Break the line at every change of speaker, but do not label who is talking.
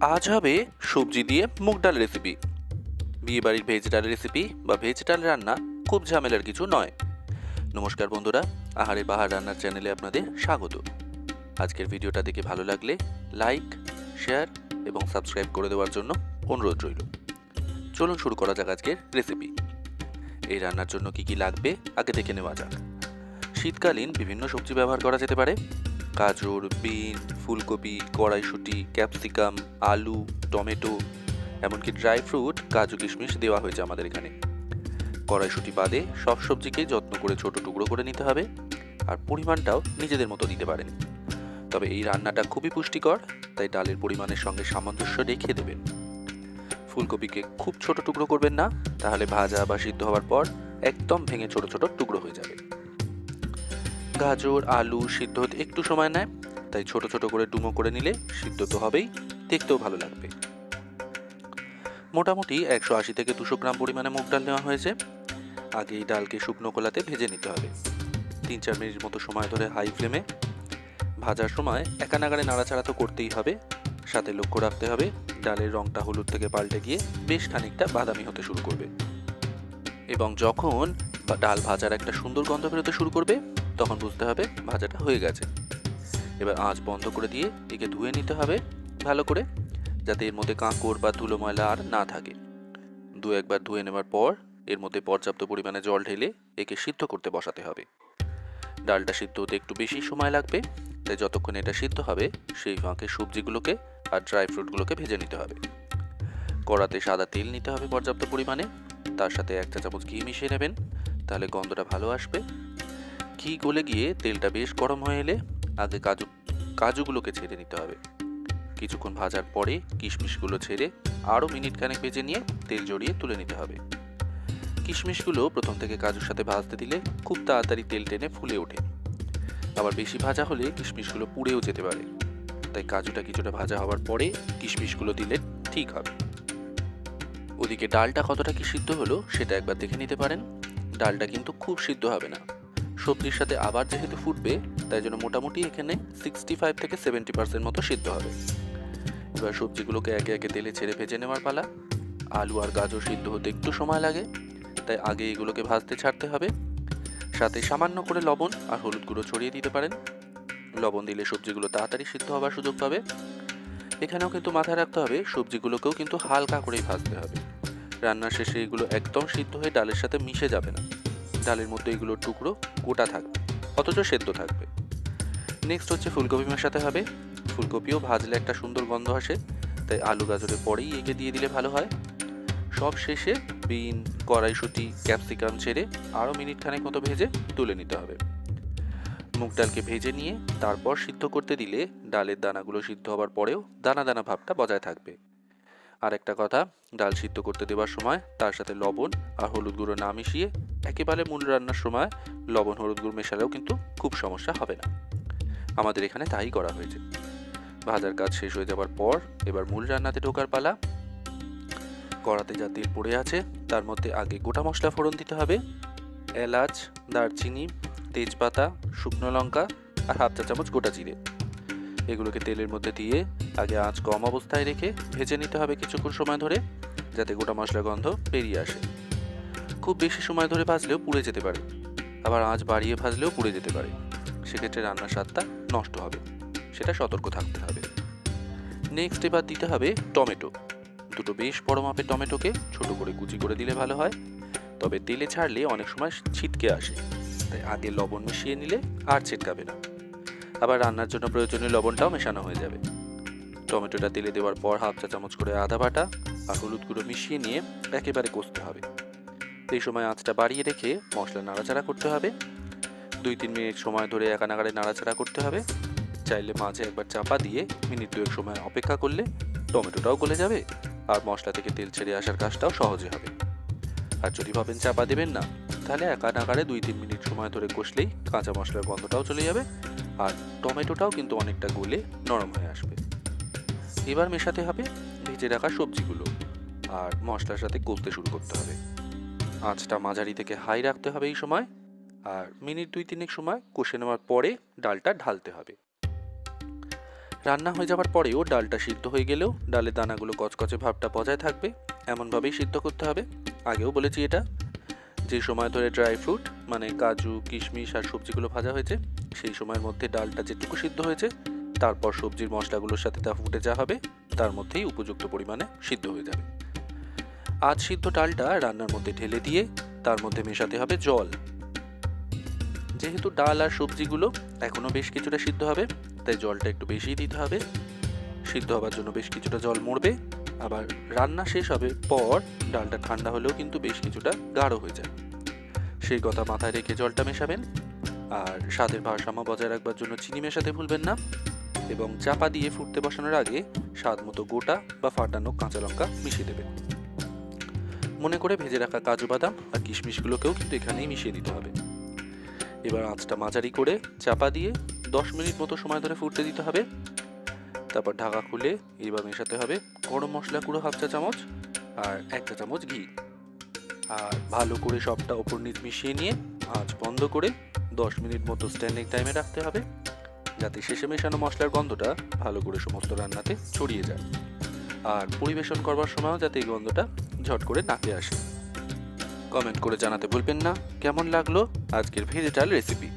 আজ হবে সবজি দিয়ে মুগ ডাল রেসিপি বিয়ে বাড়ির ভেজ ডাল রেসিপি বা ভেজ ডাল রান্না খুব ঝামেলার কিছু নয়। নমস্কার বন্ধুরা, আহারে বাহার রান্নার চ্যানেলে আপনাদের স্বাগত। আজকের ভিডিওটা দেখে ভালো লাগলে লাইক শেয়ার এবং সাবস্ক্রাইব করে দেওয়ার জন্য অনুরোধ রইল। চলুন শুরু করা যাক আজকের রেসিপি এই রান্নার জন্য কি কি লাগবে আগে দেখে নেওয়া যাক। শীতকালীন বিভিন্ন সবজি ব্যবহার করা যেতে পারে। গাজর, বিন, ফুলকপি, কড়াইশুঁটি, ক্যাপসিকাম, আলু, টমেটো, এমনকি ড্রাই ফ্রুট, কাজু কিশমিশ দেওয়া হয়েছে আমাদের এখানে। কড়াইশুঁটি বাদে সব সবজিকেই যত্ন করে ছোট টুকরো করে নিতে হবে আর পরিমাণটাও নিজেদের মতো দিতে পারেন। তবে এই রান্নাটা খুবই পুষ্টিকর, তাই ডালের পরিমাণের সঙ্গে সামঞ্জস্য রেখে দেবেন। ফুলকপিকে খুব ছোট টুকরো করবেন না, তাহলে ভাজা বা সিদ্ধ হওয়ার পর একদম ভেঙে ছোট ছোট টুকরো হয়ে যাবে। গাজর, আলু, সিদ্ধ হতে একটু সময় নেয়। তাই ছোট ছোট করে ডুমো করে নিলে সিদ্ধ তো হবেই, দেখতেও ভালো লাগবে। মোটামুটি একশো আশি থেকে দুশো গ্রাম পরিমাণে মুগ ডাল নেওয়া হয়েছে। আগে এই ডালকে শুকনো কোলাতে ভেজে নিতে হবে। তিন চার মিনিট মতো সময় ধরে হাই ফ্লেমে। ভাজার সময় একা নাগারে নাড়াচাড়া তো করতেই হবে। সাথে লক্ষ্য রাখতে হবে, ডালের রংটা হলুদ থেকে পাল্টে গিয়ে বেশ খানিকটা বাদামি হতে শুরু করবে। এবং যখন ডাল ভাজার একটা সুন্দর গন্ধ বেরোতে শুরু করবে তখন বুঝতে হবে ভাজাটা হয়ে গেছে। এবার আঁচ বন্ধ করে দিয়ে একে ধুয়ে নিতে হবে ভালো করে, যাতে এর মধ্যে কাঁকড় বা ধুলো ময়লা আর না থাকে। দু একবার ধুয়ে নেওয়ার পর এর মধ্যে পর্যাপ্ত পরিমাণে জল ঢেলে একে সিদ্ধ করতে বসাতে হবে। ডালটা সিদ্ধ হতে একটু বেশি সময় লাগবে, তাই যতক্ষণ এটা সিদ্ধ হবে, সেই ফাঁকে সবজিগুলোকে আর ড্রাই ফ্রুটগুলোকে ভেজে নিতে হবে। কড়াতে সাদা তেল নিতে হবে পর্যাপ্ত পরিমাণে, তার সাথে এক চা চামচ ঘি মিশিয়ে নেবেন, তাহলে গন্ধটা ভালো আসবে। ঘি গলে গিয়ে তেলটা বেশ গরম হয়ে এলে আগে কাজু, কাজুগুলোকে ছেড়ে নিতে হবে। কিছুক্ষণ ভাজার পরে কিশমিশগুলো ছেড়ে আরও মিনিট খানেক ভেজে নিয়ে তেল জড়িয়ে তুলে নিতে হবে। কিশমিশগুলো প্রথম থেকে কাজুর সাথে ভাজতে দিলে খুব তাড়াতাড়ি তেল টেনে ফুলে ওঠে। আবার বেশি ভাজা হলে কিশমিশগুলো পুড়েও যেতে পারে। তাই কাজুটা কিছুটা ভাজা হওয়ার পরে কিশমিশগুলো দিলে ঠিক হবে। ওদিকে ডালটা কতটা কি সিদ্ধ হলো সেটা একবার দেখে নিতে পারেন। ডালটা কিন্তু খুব সিদ্ধ হবে না। সবজির সাথে আবার যেহেতু ফুটবে, তাই জন্য মোটামুটি এখানে সিক্সটি ফাইভ থেকে সেভেন্টি পার্সেন্ট মতো সিদ্ধ হবে। এবার সবজিগুলোকে একে একে তেলে ছেড়ে ভেজে নেওয়ার পালা। আলু আর গাজর সিদ্ধ হতে একটু সময় লাগে, তাই আগে এগুলোকে ভাজতে ছাড়তে হবে। সাথে সামান্য করে লবণ আর হলুদ গুঁড়ো ছড়িয়ে দিতে পারেন। লবণ দিলে সবজিগুলো তাড়াতাড়ি সিদ্ধ হওয়ার সুযোগ পাবে। এখানেও কিন্তু মাথায় রাখতে হবে, সবজিগুলোকেও কিন্তু হালকা করেই ভাজতে হবে। রান্নার শেষে এগুলো একদম সিদ্ধ হয়ে ডালের সাথে মিশে যাবে না। ডালের মধ্যে এগুলোর টুকরো গোটা থাকবে, অথচ সেদ্ধ থাকবে। নেক্সট হচ্ছে ফুলকপি মেশাতে হবে। ফুলকপিও ভাজলে একটা সুন্দর গন্ধ আসে, তাই আলু গাজরের পরেই একে দিয়ে দিলে ভালো হয়। সব শেষে বিন, কড়াইশুঁটি, ক্যাপসিকাম ছেড়ে আরও মিনিট খানেক মতো ভেজে তুলে নিতে হবে। মুগ ডালকে ভেজে নিয়ে তারপর সিদ্ধ করতে দিলে ডালের দানাগুলো সিদ্ধ হবার পরেও দানা দানা ভাবটা বজায় থাকবে। আর একটা কথা, ডাল সিদ্ধ করতে দেওয়ার সময় তার সাথে লবণ আর হলুদ গুঁড়ো না মিশিয়ে একেবারে মূল রান্নার সময় লবণ, হলুদ গুঁড়ো মেশালেও কিন্তু খুব সমস্যা হবে না। আমাদের এখানে তাই করা হয়েছে। ভাজার কাজ শেষ হয়ে যাওয়ার পর এবার মূল রান্নাতে ঢোকার পালা। কড়াতে যা তেল পড়ে আছে, তার মধ্যে আগে গোটা মশলা ফোড়ন দিতে হবে। এলাচ, দারচিনি, তেজপাতা, শুকনো লঙ্কা আর হাফ চা চামচ গোটা জিরে। এগুলোকে তেলের মধ্যে দিয়ে আগে আঁচ কম অবস্থায় রেখে ভেজে নিতে হবে কিছুক্ষণ সময় ধরে, যাতে গোটা মশলা গন্ধ বেরিয়ে আসে। খুব বেশি সময় ধরে ভাজলেও পুড়ে যেতে পারে। আবার আঁচ বাড়িয়ে ভাজলেও পুড়ে যেতে পারে। সেক্ষেত্রে রান্নার স্বাদটা নষ্ট হবে। সেটা সতর্ক থাকতে হবে। নেক্সট এবার দিতে হবে টমেটো। দুটো বেশ বড় মাপের টমেটোকে ছোট করে কুচি করে দিলে ভালো হয়। তবে তেলে ছাড়লে অনেক সময় ছিটকে আসে। তাই আগে লবণ মিশিয়ে নিলে আর ছিটকাবে না। আবার রান্নার জন্য প্রয়োজনীয় লবণটাও মেশানো হয়ে যাবে। টমেটোটা তেলে দেওয়ার পর হাফ চা চামচ করে আদা বাটা আর হলুদ গুঁড়ো মিশিয়ে নিয়ে একেবারে কষতে হবে। এই সময় আঁচটা বাড়িয়ে রেখে মশলা নাড়াচাড়া করতে হবে। দুই, তিন মিনিট সময় ধরে একা নাগাড়ে নাড়াচাড়া করতে হবে। চাইলে মাঝে একবার চাপা দিয়ে মিনিট দুয়েক সময় অপেক্ষা করলে টমেটোটাও গলে যাবে আর মশলা থেকে তেল ছেড়ে আসার কাজটাও সহজে হবে। আর যদি ভাবেন চাপা দেবেন না, তাহলে একা নাগাড়ে দুই, তিন মিনিট সময় ধরে কষলেই কাঁচা মশলার গন্ধটাও চলে যাবে আর টমেটোটাও কিন্তু অনেকটা গলে নরম হয়ে আসবে। এবার মেশাতে হবে ভেজে রাখা সবজিগুলো আর মশলার সাথে কষতে শুরু করতে হবে। আঁচটা মাঝারি থেকে হাই রাখতে হবে এই সময়, আর মিনিট দুই তিনেক সময় কষে নেওয়ার পরে ডালটা ঢালতে হবে। রান্না হয়ে যাওয়ার পরেও ডালটা সিদ্ধ হয়ে গেলেও ডালের দানাগুলো কচকচে ভাবটা বজায় থাকবে, এমনভাবেই সিদ্ধ করতে হবে। আগেও বলেছি এটা। যে সময় ধরে ড্রাই ফ্রুট মানে কাজু, কিশমিশ আর সবজিগুলো ভাজা হয়েছে, সেই সময়ের মধ্যে ডালটা যেটুকু সিদ্ধ হয়েছে, তারপর সবজির মশলাগুলোর সাথে তা ফুটে যা হবে, তার মধ্যেই উপযুক্ত পরিমাণে সিদ্ধ হয়ে যাবে। আজ সিদ্ধ ডালটা রান্নার মধ্যে ঢেলে দিয়ে তার মধ্যে মেশাতে হবে জল। যেহেতু ডাল আর সবজিগুলো এখনও বেশ কিছুটা সিদ্ধ হবে, তাই জলটা একটু বেশিই দিতে হবে। সিদ্ধ হবার জন্য বেশ কিছুটা জল মরবে। আবার রান্না শেষ হবে পর ডালটা ঠান্ডা হলেও কিন্তু বেশ কিছুটা গাঢ় হয়ে যায় সেই কথা মাথায় রেখে জলটা মেশাবেন। আর স্বাদের ভারসাম্য বজায় রাখবার জন্য চিনি মেশাতে ভুলবেন না। এবং চাপা দিয়ে ফুটতে বসানোর আগে স্বাদ মতো গোটা বা ফাটানো কাঁচা লঙ্কা মিশিয়ে দেবেন। মনে করে ভেজে রাখা কাজু বাদাম আর কিশমিশগুলোকেও কিন্তু এখানেই মিশিয়ে দিতে হবে। এবার আঁচটা মাঝারি করে চাপা দিয়ে দশ মিনিট মতো সময় ধরে ফুটতে দিতে হবে। তারপর ঢাকা খুলে এবার মেশাতে হবে গরম মশলা গুঁড়ো হাফ চা চামচ আর এক চা চামচ ঘি। আর ভালো করে সবটা ওপর নিচ মিশিয়ে নিয়ে আঁচ বন্ধ করে দশ মিনিট মতো স্ট্যান্ডিং টাইমে রাখতে হবে যাতে শেষে মেশানো মশলার গন্ধটা ভালো করে সমস্ত রান্নাতে ছড়িয়ে যায়। আর পরিবেশন করবার সময়ও যাতে এই গন্ধটা ঝট করে নাকে আসে কমেন্ট করে জানাতে ভুলবেন না। কেমন লাগল আজকের ভেজিটাল রেসিপি?